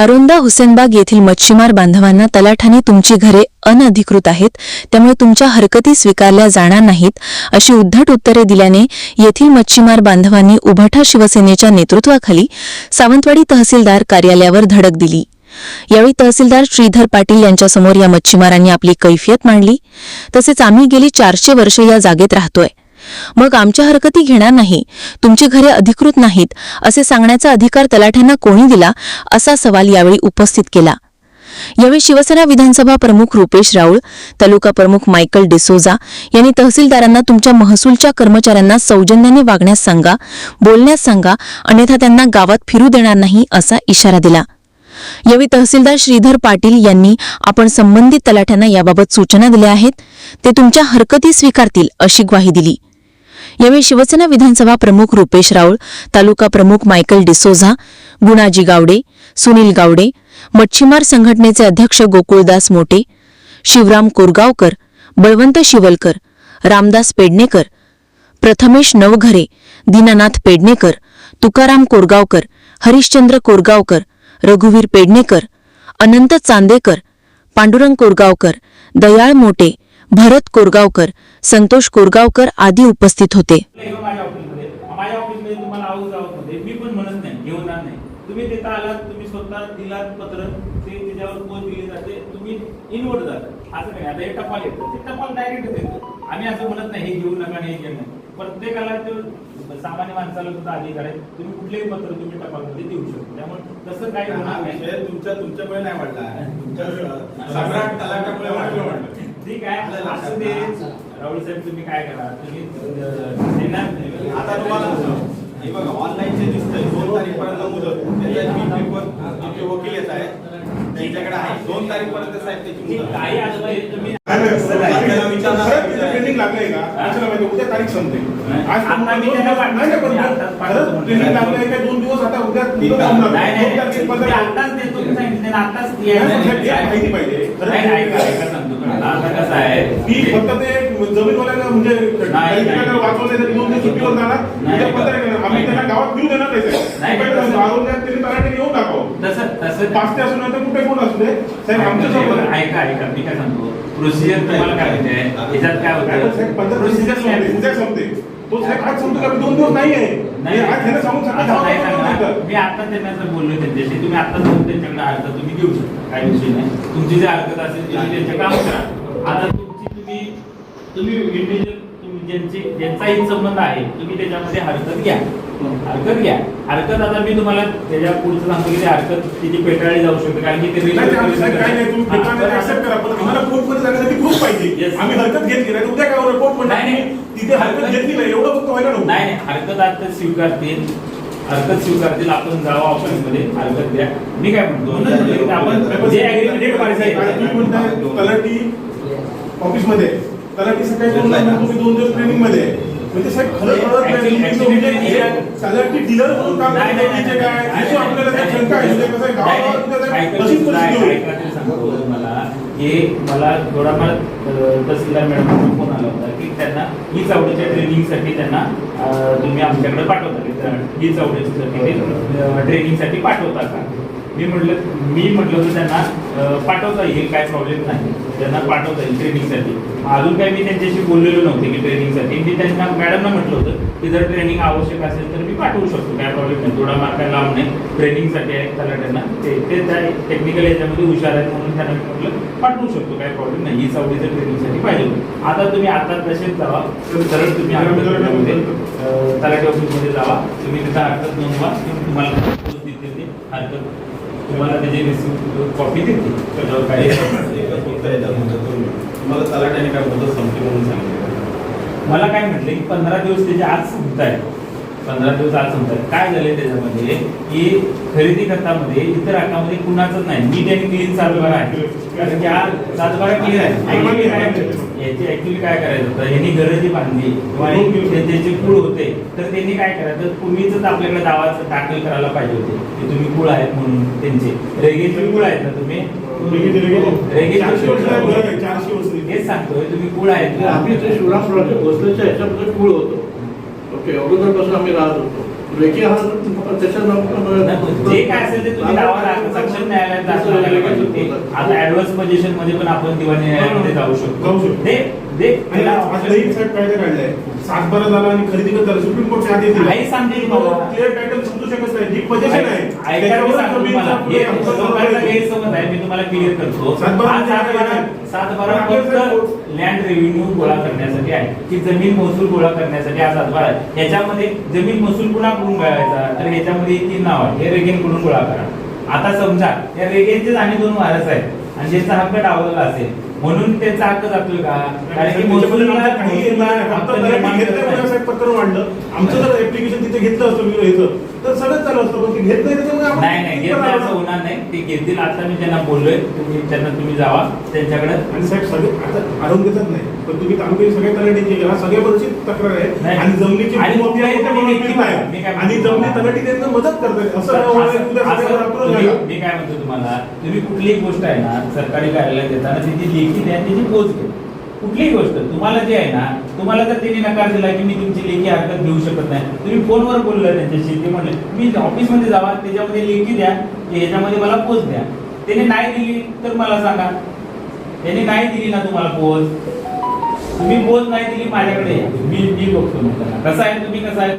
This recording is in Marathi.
अरोंदा हुसेनबाग येथील मच्छीमार बांधवांना तलाठाने तुमची घरे अनधिकृत आहेत त्यामुळे तुमच्या हरकती स्वीकारल्या जाणार नाहीत अशी उद्धट उत्तरे दिल्याने येथील मच्छीमार बांधवांनी उभठा शिवसेनेच्या नेतृत्वाखाली सावंतवाडी तहसीलदार कार्यालयावर धडक दिली. यावेळी तहसीलदार श्रीधर पाटील यांच्यासमोर या मच्छीमारांनी आपली कैफियत मांडली. तसेच आम्ही गेली चारशे वर्ष या जागेत राहतोय. मग आमच्या हरकती घेणार नाही. तुमची घरे अधिकृत नाहीत असे सांगण्याचा अधिकार तलाठ्यांना कोणी दिला असा सवाल यावेळी उपस्थित केला. यावेळी शिवसेना विधानसभा प्रमुख रुपेश राऊळ तालुका प्रमुख मायकल डिसोजा यांनी तहसीलदारांना तुमच्या महसूलच्या कर्मचाऱ्यांना सौजन्याने वागण्यास सांगा बोलण्यास सांगा अन्यथा त्यांना गावात फिरू देणार नाही असा इशारा दिला. यावेळी तहसीलदार श्रीधर पाटील यांनी आपण संबंधित तलाठ्यांना याबाबत सूचना दिल्या आहेत ते तुमच्या हरकती स्वीकारतील अशी ग्वाही दिली. यावेळी शिवसेना विधानसभा प्रमुख रुपेश राऊळ तालुका प्रमुख मायकल डिसोझा गुणाजी गावडे सुनील गावडे मच्छीमार संघटनेचे अध्यक्ष गोकुळदास मोटे शिवराम कोरगावकर बळवंत शिवलकर रामदास पेडणेकर प्रथमेश नवघरे दीनानाथ पेडणेकर तुकाराम कोरगावकर हरिश्चंद्र कोरगावकर रघुवीर पेडणेकर अनंत चांदेकर पांडुरंग कोरगावकर दयाळ मोटे भरत कोरगावकर संतोष कोरगावकर आदी उपस्थित होते. तुम्ही तिथं आलात तुम्ही स्वतः दिलात पत्र ते त्याच्यावर पोच दिली जाते तुम्ही इनवर्ड जाता असं नाही आता हे टपाल येतं. ते टपाल डायरेक्ट येतं. आम्ही असं म्हणत नाही हे घेऊ नका हे घेऊ नका. प्रत्येकाला ते सामान्य माणसाला सुद्धा अधिकार आहे. तुम्ही कुठलेही पत्र तुम्ही टपालमध्ये देऊ शकता. त्यामुळे तसं काही होणार नाही. तुमच्या तुमच्यामुळे नाही वाढला. तुमच्या सम्राट ठीक आहे असं ते राहुल साहेब तुम्ही काय करा? तुम्ही देणार आता तुम्हाला हे बघा ऑनलाईन जे दिसतंय दोन तारीखपर्यंत मुदत. त्याच्यात मी पेपर आमचे वकील येत आहेत त्यांच्याकडे आहे. दोन तारीखपर्यंत साहेब त्याची काही नाही, तुम्ही ट्रेनिंग लागलंय का? माहिती उद्या तारीख संपते. नाही. आज. नाही, नाही, पण ट्रेनिंग लागलंय का? दोन दिवस आता उद्या नाही नाही. नाही आताच देतो सांगितलं आताच नाही, माहिती पाहिजे आता कसं आहे मी फक्त ते जमीनवाल्याला म्हणजे काही वाचवले तर दोन दिवस सुट्टीवर जाणार. उद्या पंधरा येणार. आम्ही त्यांना गावात घेऊ देणार नाही साहेब. नाही, त्यांनी तलाठी येऊन टाकावं तसं तसं पाच ते असून कुठे कोण असू दे ऐका ऐका मी काय सांगतो? प्रोसिजर तुम्हाला काय याच्यात दिवस प्रोसिजर संपते, उद्या संपते तो साहेब आज सांगतो का मी दोन दिवस नाही आहे. नाही. आज ह्याला सांगून. मी आता त्यांना बोललो त्यांच्याशी. तुम्ही आता जाऊन त्यांच्याकडे अर्ज तुम्ही घेऊ शकता. काही विषय नाही. तुमची जे हरकत असेल तुम्ही त्यांचे काम करा. आता तुमची तुम्ही तुम्ही इंडिव्हिज्युअल ज्यांची ज्यांचा हित संबंध आहे तुम्ही त्याच्यामध्ये हरकत घ्या. हरकत घ्या. हरकत आता मी तुम्हाला त्याच्या पुढचं सांगतो की हरकत तिची पेटाळली जाऊ शकते कारण की ते जाण्यासाठी proof पाहिजे. आम्ही हरकत घेतली नाही, उद्या काय? कोर्ट म्हणणार नाही, नाही. की तिथे हरकत घेतली नाही, एवढं फक्त व्हायला नको. नाही नाही. हरकत आता स्वीकारतील. हरकत स्वीकारतील. आपण जावं ऑफिसमध्ये. हरकत द्या. मी काय म्हणतो? आपण जे agreement पाहिजे काय तुम्ही म्हणताय, आहे. तलाठी सकाळी दोन दोन दिवस ट्रेनिंगमध्ये. म्हणजे साहेब खरं तुम्ही actually म्हणजे डीलर म्हणून काम म्हणजे काय आपल्याला शंका आहे कसं परिस्थिती. मला हे मला थोडा मला अं, तहसीलदार मॅडमचा फोन आला होता की त्यांना ही चावडीच्या ट्रेनिंगसाठी त्यांना तुम्ही आमच्याकडे पाठवता ही चावडीसाठी ट्रेनिंगसाठी पाठवता का मी म्हटलं मी म्हटलं होतं त्यांना पाठवता येईल काय प्रॉब्लेम नाही. त्यांना पाठवता येईल ट्रेनिंगसाठी अजून काही मी त्यांच्याशी बोललेलो नव्हते की ट्रेनिंगसाठी मी त्यांना मॅडमना म्हटलं होतं की जर ट्रेनिंग आवश्यक असेल तर मी पाठवू शकतो काय प्रॉब्लेम नाही. थोडा मार्क काय लावून नाही ट्रेनिंगसाठी आहे तलाट्यांना ते ते त्या टेक्निकल याच्यामध्ये हुशार आहेत म्हणून त्यांना मी म्हटलं पाठवू शकतो काय प्रॉब्लेम नाही. ही सवडीचं ट्रेनिंगसाठी पाहिजे होतं. आता तुम्ही आता तसेच जावा. सरळ तुम्ही हरकतमध्ये तलाठी ऑफिसमध्ये जावा. तुम्ही तिथं हरकत नोंदवा तुम्हाला हरकत तुम्हाला त्याची रिसिप्ट कॉपी देतील त्याच्यावर काही फक्त याच्यात मुदत. तुम्हाला तलाट्याने काय मुदत संपली म्हणून सांगितलं. मला काय म्हटलं की पंधरा दिवस त्याचे आज संपत आहे. पंधरा दिवस आज आहे काय झालंय त्याच्यामध्ये? की खरेदी खतामध्ये इतर अकामध्ये कुणाचंच नाही. नीट आणि क्लीन सातबारा आहे. कारण की हा सातबारा क्लिअर आहे. याची ऍक्च्युली काय करायचं होतं? यांनी घरं जी बांधली. किंवा हे त्याचे कुळ होते तर त्यांनी काय करायचं? पूर्वीच आपल्याकडे दावा दाखल करायला पाहिजे होते. की तुम्ही कुळ आहेत म्हणून त्यांचे. रेगेचे कुळ आहेत ना तुम्ही. हेच सांगतोय तुम्ही कुळ आहेत. ते शिवराम कुळ होतो. ओके अगोदरपासून आम्ही राहत होतो रेकी हा त्याच्या जे काय असेल ते तुम्ही दावा दाखल सक्षम न्यायालयात दाखल. आता ऍडव्हान्स पोझिशनमध्ये पण आपण दिवाणी न्यायालयामध्ये जाऊ शकतो. जाऊ शकतो. ते ते आणि त्याला आज नवीन साहेब कायदा काढलाय सातबारा झाला आणि खरेदी करत झालं सुप्रीम आदेश दिले. सांगते. क्लिअर टायटल समजू शकत नाही. जी पोझिशन आहे. मी त्याच्यावर सांगतो जमीनचा तुम्हाला. हे लोकांचा आहे. गैरसमज आहे. मी तुम्हाला क्लिअर करतो. सातबारा आज सात बारा आहे. सात बारा पण आपल्या फक्त साहेब- लँड रेव्हेन्यू गोळा करण्यासाठी आहे. की जमीन महसूल गोळा करण्यासाठी हा सातबारा आहे. याच्यामध्ये जमीन महसूल कुणाकडून मिळवायचा तर ह्याच्यामध्ये तीन नाव आहे हे रेगेनकडून गोळा करा. आता समजा या रेगेनचेच आणि दोन वारस आहेत. आणि ज्यांचा हक्क डावलेला असेल म्हणून त्यांचा हक्क जातोय का? कारण की मांडलं आमचं जर ऍप्लिकेशन तिथे घेतलं असतं असतं पण ते घेत नाही त्याच्यामुळे नाही नाही घेत नाही असं होणार नाही. ते घेतील. आता मी त्यांना बोललोय तुम्ही त्यांना तुम्ही जावा त्यांच्याकडे. आणि साहेब सगळे आता देतात नाही. पण तुम्ही तालुक्यात सगळ्या तलाठीची घ्या सगळ्या वर्षी तक्रार आहे. नाही. आणि जमिनीची आणि भूमाफी कुठल्याही आपण तलाठी बनवली नाही. मी काय म्हणतो आणि जमिनी? तलाठी त्यांना मदत करतात असं होणार उद्या तुम्ही-. मी काय म्हणतो तुम्हाला? तुम्ही कुठलीही गोष्ट आहे ना सरकारी कार्यालयात देताना त्याची लेखी द्या त्याची पोच घ्या. कुठलीही गोष्ट तुम्हाला जे आहे ना तुम्हाला जर त्यांनी नकार दिला की मी तुमची लेखी हरकत घेऊ शकत नाही तुम्ही फोनवर बोललं त्यांच्याशी ते म्हणले मी ऑफिसमध्ये जावा त्याच्यामध्ये लेखी द्या याच्यामध्ये ह्याच्यामध्ये मला पोच द्या. त्याने नाही दिली तर मला सांगा. त्याने नाही दिली ना तुम्हाला पोच तुम्ही पोच नाही दिली माझ्याकडे मी मी बघतो कसं आहे तुम्ही कसं आहे?